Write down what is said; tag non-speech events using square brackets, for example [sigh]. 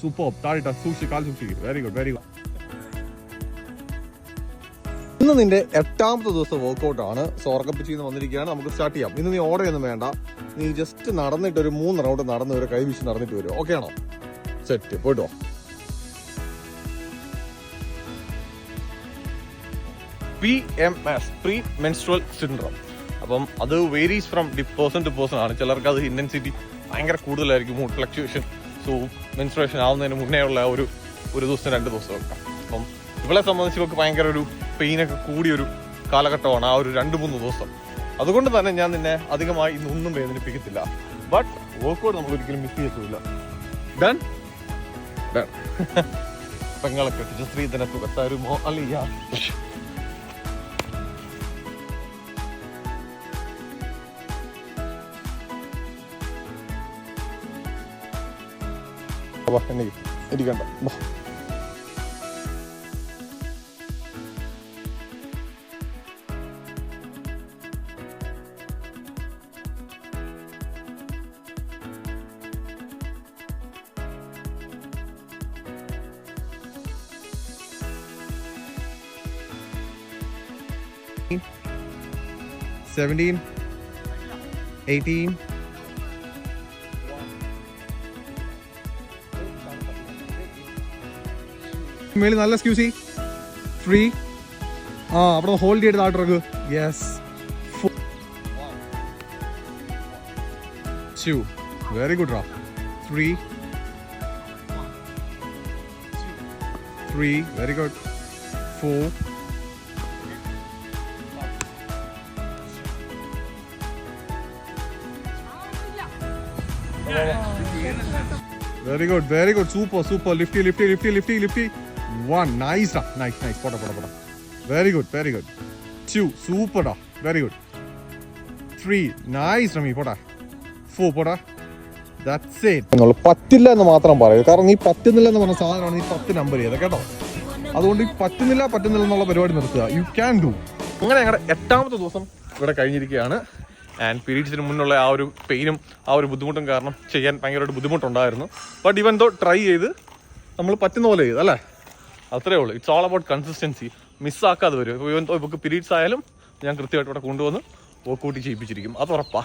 Super താഴിട്ട സൂക്ഷിച്ച് കാൽ സൂക്ഷിക്കും. Very good, very good. ഇന്ന് നിന്റെ എട്ടാമത്തെ ദിവസം വർക്കൗട്ട് ആണ്. സോർക്കപ്പിച്ചിന്ന് വന്നിരിക്കുകയാണ്. നമുക്ക് സ്റ്റാർട്ട് ചെയ്യാം. ഇന്ന് നീ ഓർഡർ ഒന്നും വേണ്ട. നീ ജസ്റ്റ് നടന്നിട്ട് ഒരു മൂന്ന് റൗണ്ട് നടന്ന് ഒരു കൈവിശ് വീശി നടന്നിട്ട് വരും. ഓക്കെ ആണോ? സെറ്റ് പോയിട്ടോ. P M S pre menstrual syndrome അപ്പം അത് varies from the person to person ആണ്. ചിലർക്ക് അത് ഇന്റൻസിറ്റി ഭയങ്കര കൂടുതലായിരിക്കും. ഫ്ലക്ച്വേഷൻ സോ മെൻസ്ട്രേഷൻ ആവുന്നതിന് മുന്നേ ഉള്ള ആ ഒരു ഒരു ദിവസം രണ്ട് ദിവസമൊക്കെ അപ്പം ഇവളെ സംബന്ധിച്ച് ഇവൾക്ക് ഭയങ്കര ഒരു പെയിനൊക്കെ കൂടിയൊരു കാലഘട്ടമാണ് ആ ഒരു രണ്ട് മൂന്ന് ദിവസം. അതുകൊണ്ട് തന്നെ ഞാൻ നിന്നെ അധികമായി ഇന്നൊന്നും വേദനിപ്പിക്കത്തില്ല. ബട്ട് വർക്കൗട്ട് നമുക്ക് ഒരിക്കലും മിസ് ചെയ്യത്തില്ല ഡൺ ഡൺ [laughs] പെങ്ങളെ കെട്ടിച്ച സ്ത്രീധന തുക തരുമോ അല്ലയ്യ വാ, എന്നെ ഇരിക്കണ്ട വാ. Seventeen, eighteen, മേളിൽ നല്ല സ്ക്യൂസി ഫ്രീ ആ അവിടെ ഹോൾഡ് ചെയ്ത് താട്ടിറക്ക് യെസ് ടു വെരി ഗുഡ് റാ three three very good four very good very good super super ലിഫ്റ്റി ലിഫ്റ്റി ലിഫ്റ്റി ലിഫ്റ്റി ലിഫ്റ്റി വൺ നൈസ് നൈസ് നൈസ് പോട്ടെ പോട്ടെ പോട്ടെ very good very good two സൂപ്പർടാ very good three nice റമി. പോട്ടെ ഫോർ പോട്ടെ പറ്റില്ല എന്ന് മാത്രം പറയൂ. കാരണം നീ പറ്റുന്നില്ല എന്ന് പറഞ്ഞ സാധനമാണ് നീ പത്ത് നമ്പർ ചെയ്തത് കേട്ടോ? അതുകൊണ്ട് ഈ പറ്റുന്നില്ല പറ്റുന്നില്ല എന്നുള്ള പരിപാടി നിർത്തുക. യു ക്യാൻ ഡു അങ്ങനെ ഞങ്ങളുടെ എട്ടാമത്തെ ദിവസം ഇവിടെ കഴിഞ്ഞിരിക്കുകയാണ്. ആൻഡ് പീരീഡ്സിന് മുന്നുള്ള ആ ഒരു പെയിനും ആ ഒരു ബുദ്ധിമുട്ടും കാരണം ചെയ്യാൻ ഭയങ്കരമായിട്ട് ബുദ്ധിമുട്ടുണ്ടായിരുന്നു. ബട്ട് ഇവൻ ദോ ട്രൈ ചെയ്ത് നമ്മൾ പറ്റുന്ന പോലെ ചെയ്തു അല്ലേ? അത്രേ ഉള്ളൂ. ഇറ്റ്സ് ഓൾ അബൌട്ട് കൺസിസ്റ്റൻസി മിസ്സാക്കാതെ വരും. ഇപ്പോൾ ഇവൻ ഇപ്പോൾ പീരീഡ്സ് ആയാലും ഞാൻ കൃത്യമായിട്ട് ഇവിടെ കൊണ്ടുവന്ന് വർക്കൗട്ട് ചെയ്യിപ്പിച്ചിരിക്കും. അത് ഉറപ്പാ.